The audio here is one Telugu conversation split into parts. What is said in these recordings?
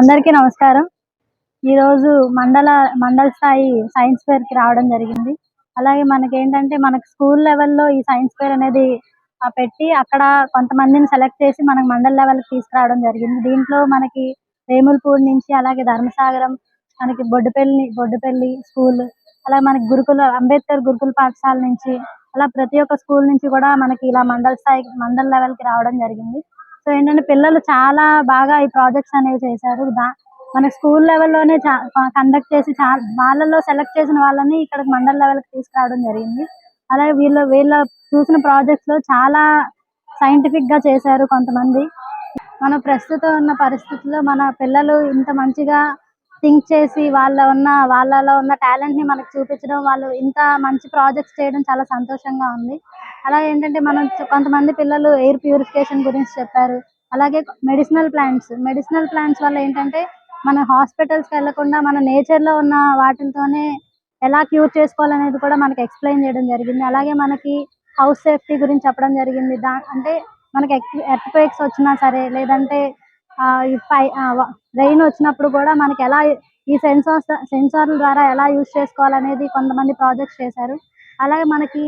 అందరికీ నమస్కారం. ఈరోజు మండల మండల స్థాయి సైన్స్ ఫేర్కి రావడం జరిగింది. అలాగే మనకి ఏంటంటే మనకి స్కూల్ లెవెల్లో ఈ సైన్స్ ఫేర్ అనేది పెట్టి అక్కడ కొంతమందిని సెలెక్ట్ చేసి మనకి మండల లెవెల్కి తీసుకురావడం జరిగింది. దీంట్లో మనకి వేములపూడి నుంచి అలాగే ధర్మసాగరం మనకి బొడ్డుపల్లి బొడ్డుపల్లి స్కూల్ అలా మనకి గురుకుల అంబేద్కర్ గురుకుల పాఠశాల నుంచి అలా ప్రతి ఒక్క స్కూల్ నుంచి కూడా మనకి ఇలా మండల స్థాయి మండల లెవెల్కి రావడం జరిగింది. సో ఏంటంటే పిల్లలు చాలా బాగా ఈ ప్రాజెక్ట్స్ అనేవి చేశారు. దా- మన స్కూల్ లెవెల్లోనే కండక్ట్ చేసి చా- వాళ్ళలో సెలెక్ట్ చేసిన వాళ్ళని ఇక్కడ మండల లెవెల్కి తీసుకురావడం జరిగింది. అలాగే వీళ్ళ వీళ్ళ చూసిన ప్రాజెక్ట్స్లో చాలా సైంటిఫిక్గా చేశారు కొంతమంది. మన ప్రస్తుతం ఉన్న పరిస్థితుల్లో మన పిల్లలు ఇంత మంచిగా థింక్ చేసి వాళ్ళ ఉన్న వాళ్ళలో ఉన్న టాలెంట్ని మనకు చూపించడం వాళ్ళు ఇంత మంచి ప్రాజెక్ట్స్ చేయడం చాలా సంతోషంగా ఉంది. అలాగే ఏంటంటే మనం కొంతమంది పిల్లలు ఎయిర్ ప్యూరిఫికేషన్ గురించి చెప్పారు. అలాగే మెడిసినల్ ప్లాంట్స్ మెడిసినల్ ప్లాంట్స్ వల్ల ఏంటంటే మన హాస్పిటల్స్కి వెళ్ళకుండా మన నేచర్లో ఉన్న వాటితోనే ఎలా క్యూర్ చేసుకోవాలనేది కూడా మనకి ఎక్స్ప్లెయిన్ చేయడం జరిగింది. అలాగే మనకి హౌస్ సేఫ్టీ గురించి చెప్పడం జరిగింది. దా అంటే మనకి ఎర్త్ క్వేక్స్ వచ్చినా సరే లేదంటే రెయిన్ వచ్చినప్పుడు కూడా మనకి ఎలా ఈ సెన్సార్ సెన్సార్ల ద్వారా ఎలా యూజ్ చేసుకోవాలనేది కొంతమంది ప్రాజెక్ట్స్ చేశారు. అలాగే మనకి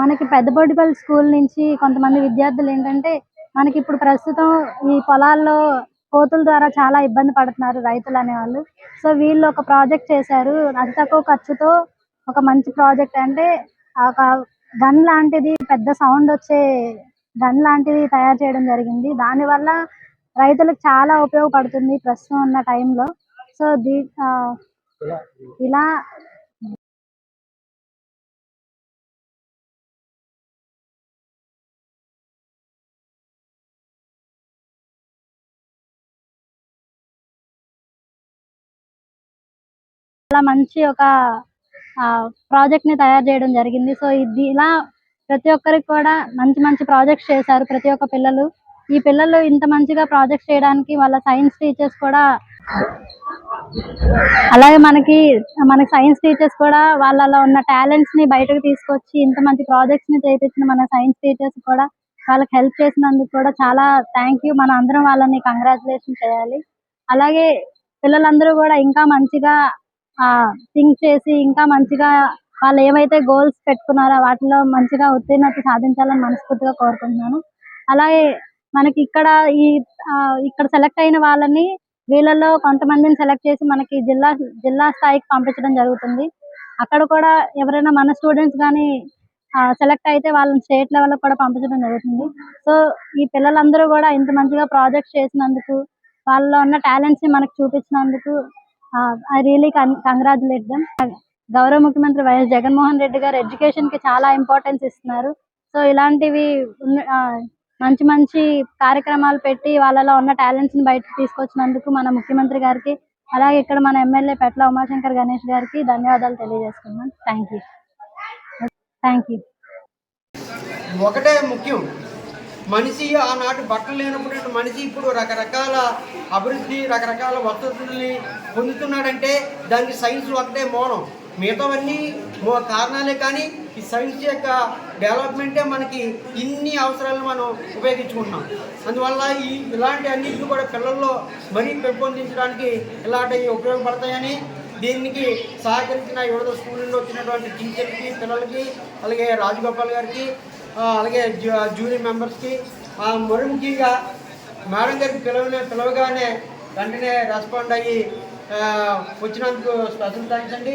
మనకి పెద్దబొడ్డిపల్లి స్కూల్ నుంచి కొంతమంది విద్యార్థులు ఏంటంటే మనకి ఇప్పుడు ప్రస్తుతం ఈ పొలాల్లో కోతుల ద్వారా చాలా ఇబ్బంది పడుతున్నారు రైతులు అనేవాళ్ళు. సో వీళ్ళు ఒక ప్రాజెక్ట్ చేశారు. అతి తక్కువ ఖర్చుతో ఒక మంచి ప్రాజెక్ట్ అంటే ఒక గన్ లాంటిది పెద్ద సౌండ్ వచ్చే గన్ లాంటిది తయారు చేయడం జరిగింది. దానివల్ల రైతులకు చాలా ఉపయోగపడుతుంది ప్రస్తుతం ఉన్న టైంలో. సో దీ ఇలా చాలా మంచి ఒక ప్రాజెక్ట్ని తయారు చేయడం జరిగింది. సో ఇది ఇలా ప్రతి ఒక్కరికి కూడా మంచి మంచి ప్రాజెక్ట్స్ చేశారు. ప్రతి ఒక్క పిల్లలు ఈ పిల్లలు ఇంత మంచిగా ప్రాజెక్ట్స్ చేయడానికి వాళ్ళ సైన్స్ టీచర్స్ కూడా అలాగే మనకి మనకి సైన్స్ టీచర్స్ కూడా వాళ్ళలో ఉన్న టాలెంట్స్ని బయటకు తీసుకొచ్చి ఇంత మంచి ప్రాజెక్ట్స్ని చేపించిన మన సైన్స్ టీచర్స్ కూడా వాళ్ళకి హెల్ప్ చేసినందుకు కూడా చాలా థ్యాంక్ యూ మన అందరం వాళ్ళని కంగ్రాచులేషన్ చేయాలి. అలాగే పిల్లలందరూ కూడా ఇంకా మంచిగా ఆ థింక్ చేసి ఇంకా మంచిగా వాళ్ళు ఏవైతే గోల్స్ పెట్టుకున్నారో వాటిలో మంచిగా ఉత్తీర్ణత సాధించాలని మనస్ఫూర్తిగా కోరుకుంటున్నాను. అలాగే మనకి ఇక్కడ ఈ ఇక్కడ సెలెక్ట్ అయిన వాళ్ళని వీళ్ళలో కొంతమందిని సెలెక్ట్ చేసి మనకి జిల్లా జిల్లా స్థాయికి పంపించడం జరుగుతుంది. అక్కడ కూడా ఎవరైనా మన స్టూడెంట్స్ కానీ సెలెక్ట్ అయితే వాళ్ళని స్టేట్ లెవెల్ కూడా పంపించడం జరుగుతుంది. సో ఈ పిల్లలందరూ కూడా ఇంత మంచిగా ప్రాజెక్ట్స్ చేసినందుకు వాళ్ళలో ఉన్న టాలెంట్స్ని మనకు చూపించినందుకు ఐ రియలీ కంగ్రాచులేట్ దమ్ గౌరవ ముఖ్యమంత్రి వైఎస్ జగన్మోహన్ రెడ్డి గారు ఎడ్యుకేషన్కి చాలా ఇంపార్టెన్స్ ఇస్తున్నారు. సో ఇలాంటివి ఉన్న- మంచి మంచి కార్యక్రమాలు పెట్టి వాళ్ళలో ఉన్న టాలెంట్స్ని బయటకు తీసుకొచ్చినందుకు మన ముఖ్యమంత్రి గారికి అలాగే ఇక్కడ మన ఎమ్మెల్యే పెట్ల ఉమాశంకర్ గణేష్ గారికి ధన్యవాదాలు తెలియజేసుకున్నాం థ్యాంక్ యూ థ్యాంక్ యూ ఒకటే ముఖ్యం. మనిషి ఆనాటి బట్టలు లేనప్పుడు మనిషి ఇప్పుడు రకరకాల అభివృద్ధి రకరకాల వసతుల్ని పొందుతున్నాడంటే దానికి సైన్స్ ఒకటే మౌనం. మిగతావన్నీ మో కారణాలే కానీ ఈ సైన్స్ యొక్క డెవలప్మెంటే మనకి ఇన్ని అవసరాలను మనం ఉపయోగించుకుంటున్నాం. అందువల్ల ఈ ఇలాంటి అన్నింటిని కూడా పిల్లల్లో మరీ పెంపొందించడానికి ఇలాంటివి ఉపయోగపడతాయని దీనికి సహకరించిన యువత స్కూల్ నుండి వచ్చినటువంటి టీచర్కి పిల్లలకి అలాగే రాజగోపాల్ గారికి అలాగే జూ- జూరీ మెంబర్స్కి ఆ, మరి ముఖ్యంగా మేడం గారికి పిలవనే పిలవగానే వెంటనే రెస్పాండ్ అయ్యి వచ్చినందుకు స్పెషల్ థ్యాంక్స్ అండి.